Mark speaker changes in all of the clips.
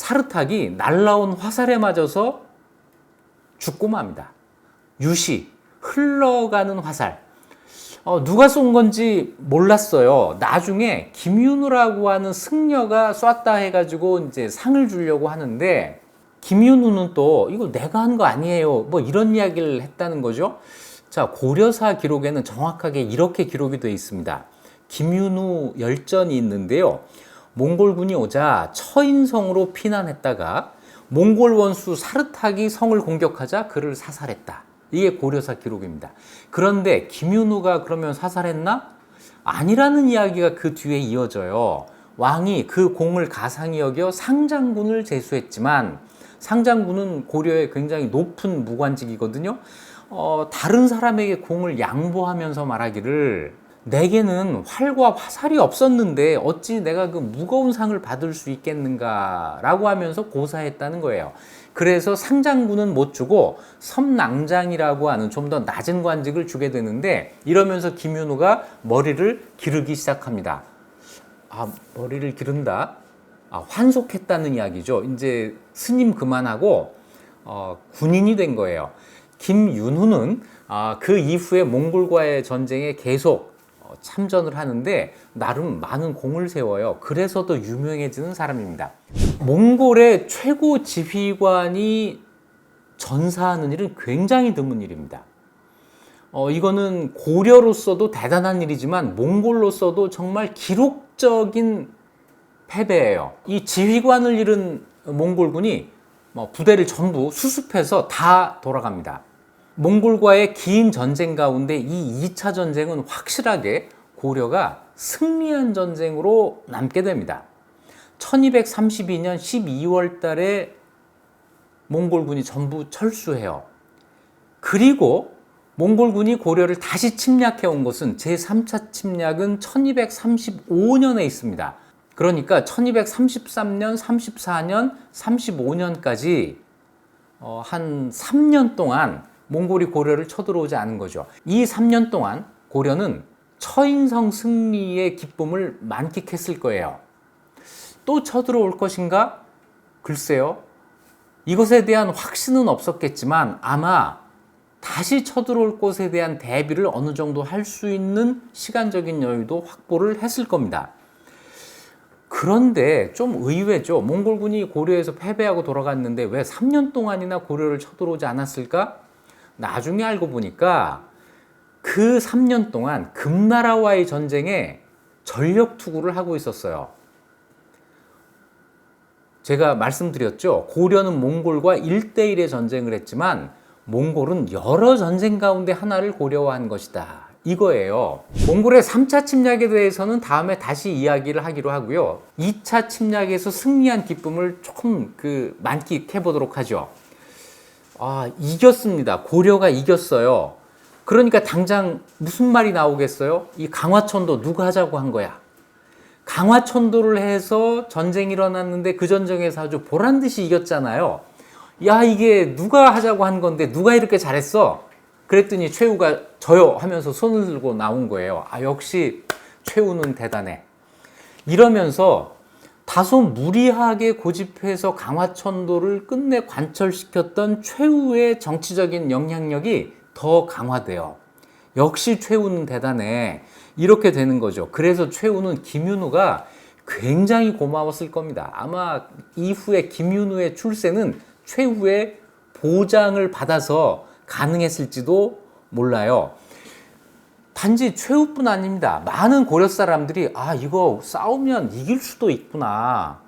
Speaker 1: 사르탁이 날라온 화살에 맞아서 죽고 맙니다. 유시, 흘러가는 화살. 어, 누가 쏜 건지 몰랐어요. 나중에 김윤우라고 하는 승려가 쐈다 해가지고 이제 상을 주려고 하는데 김윤우는 또 이거 내가 한 거 아니에요. 뭐 이런 이야기를 했다는 거죠. 자, 고려사 기록에는 정확하게 이렇게 기록이 되어 있습니다. 김윤우 열전이 있는데요. 몽골군이 오자 처인성으로 피난했다가 몽골 원수 사르탁이 성을 공격하자 그를 사살했다. 이게 고려사 기록입니다. 그런데 김윤우가 그러면 사살했나? 아니라는 이야기가 그 뒤에 이어져요. 왕이 그 공을 가상히 여겨 상장군을 제수했지만 상장군은 고려의 굉장히 높은 무관직이거든요. 어, 다른 사람에게 공을 양보하면서 말하기를 내게는 활과 화살이 없었는데 어찌 내가 그 무거운 상을 받을 수 있겠는가라고 하면서 고사했다는 거예요. 그래서 상장군은 못 주고 섬낭장이라고 하는 좀 더 낮은 관직을 주게 되는데 이러면서 김윤우가 머리를 기르기 시작합니다. 아, 머리를 기른다? 아, 환속했다는 이야기죠. 이제 스님 그만하고 어, 군인이 된 거예요. 김윤후는 아, 그 이후에 몽골과의 전쟁에 계속 어, 참전을 하는데 나름 많은 공을 세워요. 그래서 더 유명해지는 사람입니다. 몽골의 최고 지휘관이 전사하는 일은 굉장히 드문 일입니다. 어, 이거는 고려로서도 대단한 일이지만 몽골로서도 정말 기록적인 패배예요. 이 지휘관을 잃은 몽골군이 뭐 부대를 전부 수습해서 다 돌아갑니다. 몽골과의 긴 전쟁 가운데 이 2차 전쟁은 확실하게 고려가 승리한 전쟁으로 남게 됩니다. 1232년 12월 달에 몽골군이 전부 철수해요. 그리고 몽골군이 고려를 다시 침략해 온 것은 제3차 침략은 1235년에 있습니다. 그러니까 1233년, 34년, 35년까지 어, 한 3년 동안 몽골이 고려를 쳐들어오지 않은 거죠. 이 3년 동안 고려는 처인성 승리의 기쁨을 만끽했을 거예요. 또 쳐들어올 것인가? 글쎄요. 이것에 대한 확신은 없었겠지만 아마 다시 쳐들어올 것에 대한 대비를 어느 정도 할 수 있는 시간적인 여유도 확보를 했을 겁니다. 그런데 좀 의외죠. 몽골군이 고려에서 패배하고 돌아갔는데 왜 3년 동안이나 고려를 쳐들어오지 않았을까? 나중에 알고 보니까 그 3년 동안 금나라와의 전쟁에 전력 투구를 하고 있었어요. 제가 말씀드렸죠. 고려는 몽골과 1대1의 전쟁을 했지만 몽골은 여러 전쟁 가운데 하나를 고려한 것이다. 이거예요. 몽골의 3차 침략에 대해서는 다음에 다시 이야기를 하기로 하고요. 2차 침략에서 승리한 기쁨을 조금 그 만끽해 보도록 하죠. 아, 이겼습니다. 고려가 이겼어요. 그러니까 당장 무슨 말이 나오겠어요? 이 강화천도 누가 하자고 한 거야? 강화천도를 해서 전쟁이 일어났는데 그 전쟁에서 아주 보란 듯이 이겼잖아요. 야, 이게 누가 하자고 한 건데 누가 이렇게 잘했어? 그랬더니 최우가 저요 하면서 손을 들고 나온 거예요. 아, 역시 최우는 대단해. 이러면서 다소 무리하게 고집해서 강화천도를 끝내 관철시켰던 최우의 정치적인 영향력이 더 강화돼요. 역시 최우는 대단해. 이렇게 되는 거죠. 그래서 최우는 김윤우가 굉장히 고마웠을 겁니다. 아마 이후에 김윤우의 출세는 최우의 보장을 받아서 가능했을지도 몰라요. 단지 최후뿐 아닙니다. 많은 고려 사람들이 아 이거 싸우면 이길 수도 있구나.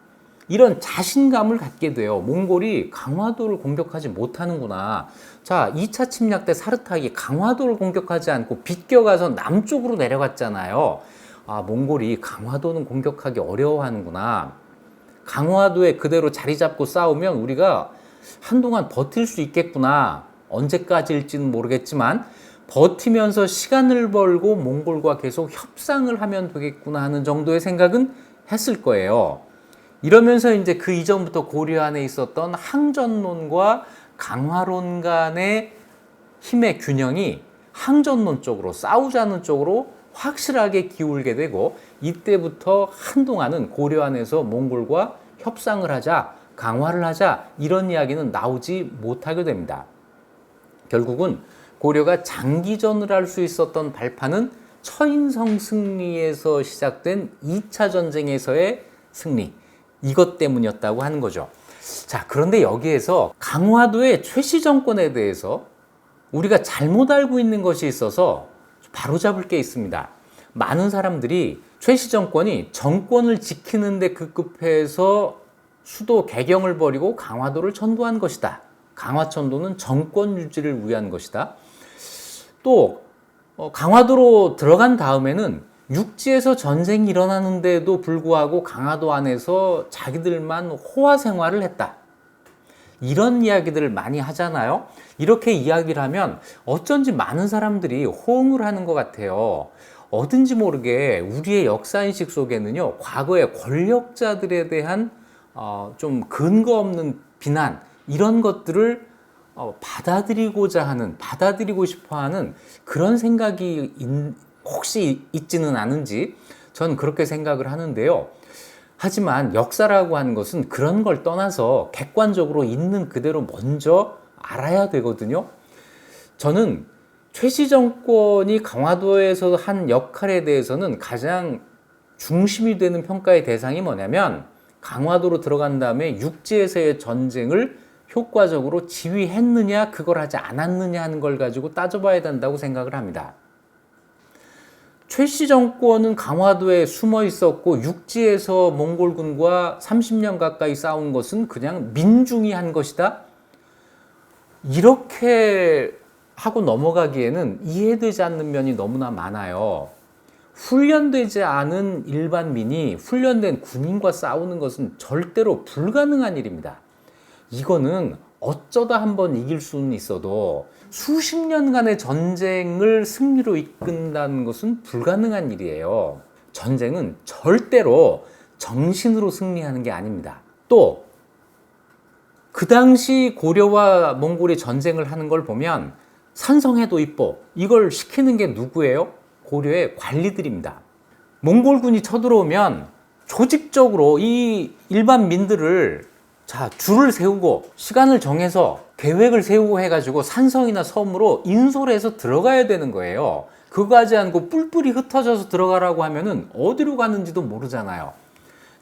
Speaker 1: 이런 자신감을 갖게 돼요. 몽골이 강화도를 공격하지 못하는구나. 자, 2차 침략 때 사르탁이 강화도를 공격하지 않고 비껴가서 남쪽으로 내려갔잖아요. 아, 몽골이 강화도는 공격하기 어려워하는구나. 강화도에 그대로 자리 잡고 싸우면 우리가 한동안 버틸 수 있겠구나. 언제까지일지는 모르겠지만 버티면서 시간을 벌고 몽골과 계속 협상을 하면 되겠구나 하는 정도의 생각은 했을 거예요. 이러면서 이제 그 이전부터 고려 안에 있었던 항전론과 강화론 간의 힘의 균형이 항전론 쪽으로 싸우자는 쪽으로 확실하게 기울게 되고 이때부터 한동안은 고려 안에서 몽골과 협상을 하자 강화를 하자 이런 이야기는 나오지 못하게 됩니다. 결국은 고려가 장기전을 할 수 있었던 발판은 처인성 승리에서 시작된 2차 전쟁에서의 승리 이것 때문이었다고 하는 거죠. 자, 그런데 여기에서 강화도의 최씨 정권에 대해서 우리가 잘못 알고 있는 것이 있어서 바로잡을 게 있습니다. 많은 사람들이 최씨 정권이 정권을 지키는데 급급해서 수도 개경을 벌이고 강화도를 천도한 것이다. 강화천도는 정권 유지를 위한 것이다. 또 어, 강화도로 들어간 다음에는 육지에서 전쟁이 일어나는데도 불구하고 강화도 안에서 자기들만 호화 생활을 했다. 이런 이야기들을 많이 하잖아요. 이렇게 이야기를 하면 어쩐지 많은 사람들이 호응을 하는 것 같아요. 어딘지 모르게 우리의 역사인식 속에는요, 과거의 권력자들에 대한 어, 좀 근거 없는 비난, 이런 것들을 어, 받아들이고자 하는, 받아들이고 싶어 하는 그런 생각이 있, 혹시 있지는 않은지 전 그렇게 생각을 하는데요. 하지만 역사라고 하는 것은 그런 걸 떠나서 객관적으로 있는 그대로 먼저 알아야 되거든요. 저는 최씨 정권이 강화도에서 한 역할에 대해서는 가장 중심이 되는 평가의 대상이 뭐냐면 강화도로 들어간 다음에 육지에서의 전쟁을 효과적으로 지휘했느냐 그걸 하지 않았느냐 하는 걸 가지고 따져봐야 된다고 생각을 합니다. 최씨 정권은 강화도에 숨어 있었고 육지에서 몽골군과 30년 가까이 싸운 것은 그냥 민중이 한 것이다. 이렇게 하고 넘어가기에는 이해되지 않는 면이 너무나 많아요. 훈련되지 않은 일반민이 훈련된 군인과 싸우는 것은 절대로 불가능한 일입니다. 이거는 어쩌다 한 번 이길 수는 있어도 수십 년간의 전쟁을 승리로 이끈다는 것은 불가능한 일이에요. 전쟁은 절대로 정신으로 승리하는 게 아닙니다. 또, 그 당시 고려와 몽골이 전쟁을 하는 걸 보면 산성해도 이뻐. 이걸 시키는 게 누구예요? 고려의 관리들입니다. 몽골군이 쳐들어오면 조직적으로 이 일반 민들을 자, 줄을 세우고 시간을 정해서 계획을 세우고 해가지고 산성이나 섬으로 인솔해서 들어가야 되는 거예요. 그거 하지 않고 뿔뿔이 흩어져서 들어가라고 하면은 어디로 가는지도 모르잖아요.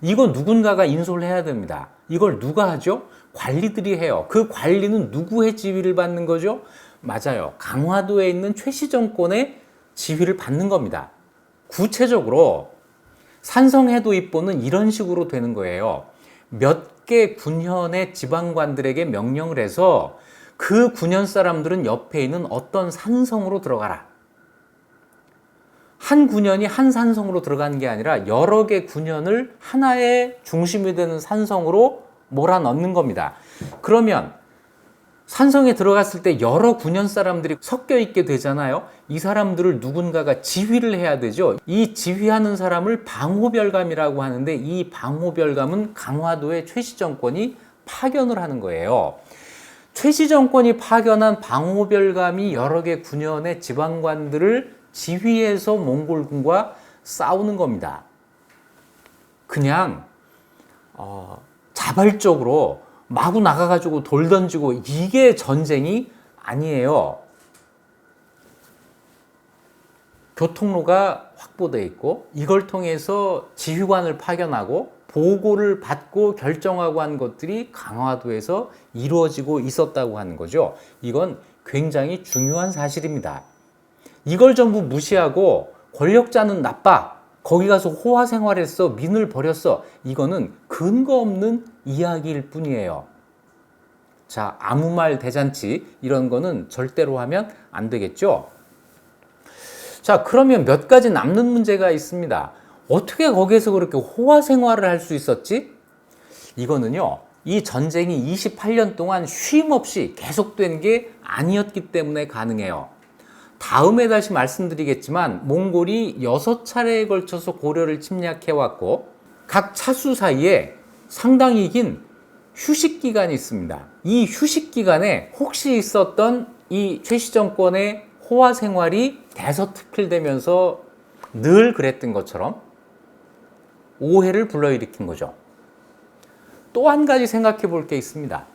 Speaker 1: 이거 누군가가 인솔해야 됩니다. 이걸 누가 하죠? 관리들이 해요. 그 관리는 누구의 지휘를 받는 거죠? 맞아요. 강화도에 있는 최씨 정권의 지휘를 받는 겁니다. 구체적으로 산성해도 입보는 이런 식으로 되는 거예요. 몇 개 군현의 지방관들에게 명령을 해서 그 군현 사람들은 옆에 있는 어떤 산성으로 들어가라. 한 군현이 한 산성으로 들어가는 게 아니라 여러 개 군현을 하나의 중심이 되는 산성으로 몰아넣는 겁니다. 그러면 산성에 들어갔을 때 여러 군현 사람들이 섞여 있게 되잖아요. 이 사람들을 누군가가 지휘를 해야 되죠. 이 지휘하는 사람을 방호별감이라고 하는데 이 방호별감은 강화도의 최씨 정권이 파견을 하는 거예요. 최씨 정권이 파견한 방호별감이 여러 개 군현의 지방관들을 지휘해서 몽골군과 싸우는 겁니다. 그냥 어, 자발적으로 마구 나가가지고 돌 던지고 이게 전쟁이 아니에요. 교통로가 확보되어 있고 이걸 통해서 지휘관을 파견하고 보고를 받고 결정하고 한 것들이 강화도에서 이루어지고 있었다고 하는 거죠. 이건 굉장히 중요한 사실입니다. 이걸 전부 무시하고 권력자는 나빠. 거기 가서 호화 생활했어. 민을 버렸어. 이거는 근거 없는 이야기일 뿐이에요. 자, 아무 말 대잔치 이런 거는 절대로 하면 안 되겠죠? 자, 그러면 몇 가지 남는 문제가 있습니다. 어떻게 거기에서 그렇게 호화 생활을 할 수 있었지? 이거는요, 이 전쟁이 28년 동안 쉼 없이 계속된 게 아니었기 때문에 가능해요. 다음에 다시 말씀드리겠지만, 몽골이 6차례에 걸쳐서 고려를 침략해왔고, 각 차수 사이에 상당히 긴 휴식 기간이 있습니다. 이 휴식 기간에 혹시 있었던 이 최씨 정권의 호화 생활이 대서특필되면서 늘 그랬던 것처럼 오해를 불러일으킨 거죠. 또 한 가지 생각해 볼 게 있습니다.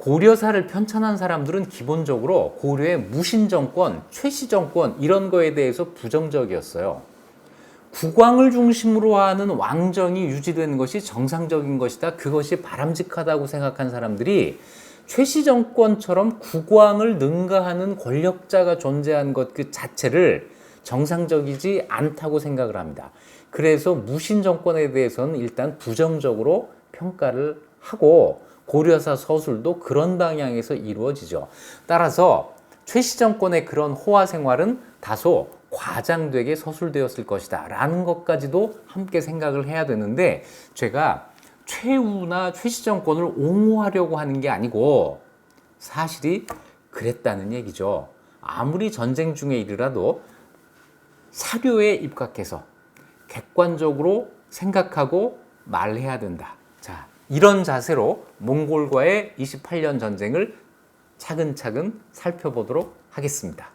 Speaker 1: 고려사를 편찬한 사람들은 기본적으로 고려의 무신 정권, 최씨 정권 이런 거에 대해서 부정적이었어요. 국왕을 중심으로 하는 왕정이 유지되는 것이 정상적인 것이다. 그것이 바람직하다고 생각한 사람들이 최씨 정권처럼 국왕을 능가하는 권력자가 존재한 것 그 자체를 정상적이지 않다고 생각을 합니다. 그래서 무신 정권에 대해서는 일단 부정적으로 평가를 하고 고려사 서술도 그런 방향에서 이루어지죠. 따라서 최씨 정권의 그런 호화 생활은 다소 과장되게 서술되었을 것이다. 라는 것까지도 함께 생각을 해야 되는데 제가 최우나 최씨 정권을 옹호하려고 하는 게 아니고 사실이 그랬다는 얘기죠. 아무리 전쟁 중의 일이라도 사료에 입각해서 객관적으로 생각하고 말해야 된다. 자, 이런 자세로 몽골과의 28년 전쟁을 차근차근 살펴보도록 하겠습니다.